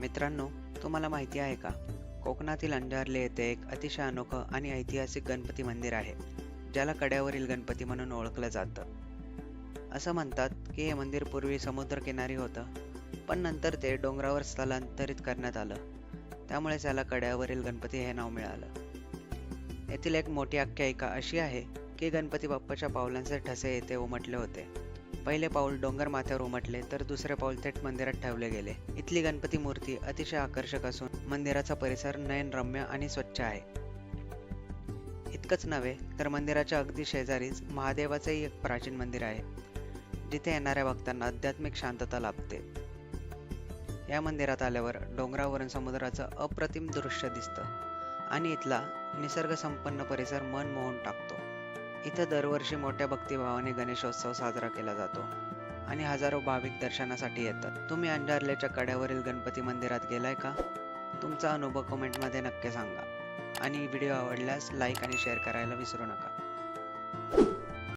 मित्रांनो तुम्हाला माहिती आहे का? कोकणातील अंजारले येथे एक अतिशय अनोखं आणि ऐतिहासिक गणपती मंदिर आहे ज्याला कड्यावरील गणपती म्हणून ओळखलं जातं. असं म्हणतात की हे मंदिर पूर्वी समुद्रकिनारी होतं पण नंतर ते डोंगरावर स्थलांतरित करण्यात आलं. त्यामुळे त्याला कड्यावरील गणपती हे नाव मिळालं. येथील एक मोठी आख्यायिका अशी आहे की गणपती बाप्पाच्या पावलांचे ठसे येथे उमटले होते. पहिले पाऊल डोंगर माथ्यावर उमटले तर दुसरे पाऊल थेट मंदिरात ठेवले गेले. इथली गणपती मूर्ती अतिशय आकर्षक असून मंदिराचा परिसर नयनरम्य आणि स्वच्छ आहे. इतकंच नव्हे तर मंदिराच्या अगदी शेजारीच महादेवाचंही एक प्राचीन मंदिर आहे जिथे येणाऱ्या भक्तांना आध्यात्मिक शांतता लाभते. या मंदिरात आल्यावर डोंगरावरून समुद्राचं अप्रतिम दृश्य दिसतं आणि इथला निसर्गसंपन्न परिसर मन मोहून टाकतो. इथं दरवर्षी मोठ्या भक्तिभावाने गणेशोत्सव साजरा केला जातो आणि हजारो भाविक दर्शनासाठी येतात. तुम्ही अंजारलेच्या कड्यावरील गणपती मंदिरात गेलाय का? तुमचा अनुभव कमेंटमध्ये नक्की सांगा. आणि व्हिडिओ आवडल्यास लाईक आणि शेअर करायला विसरू नका.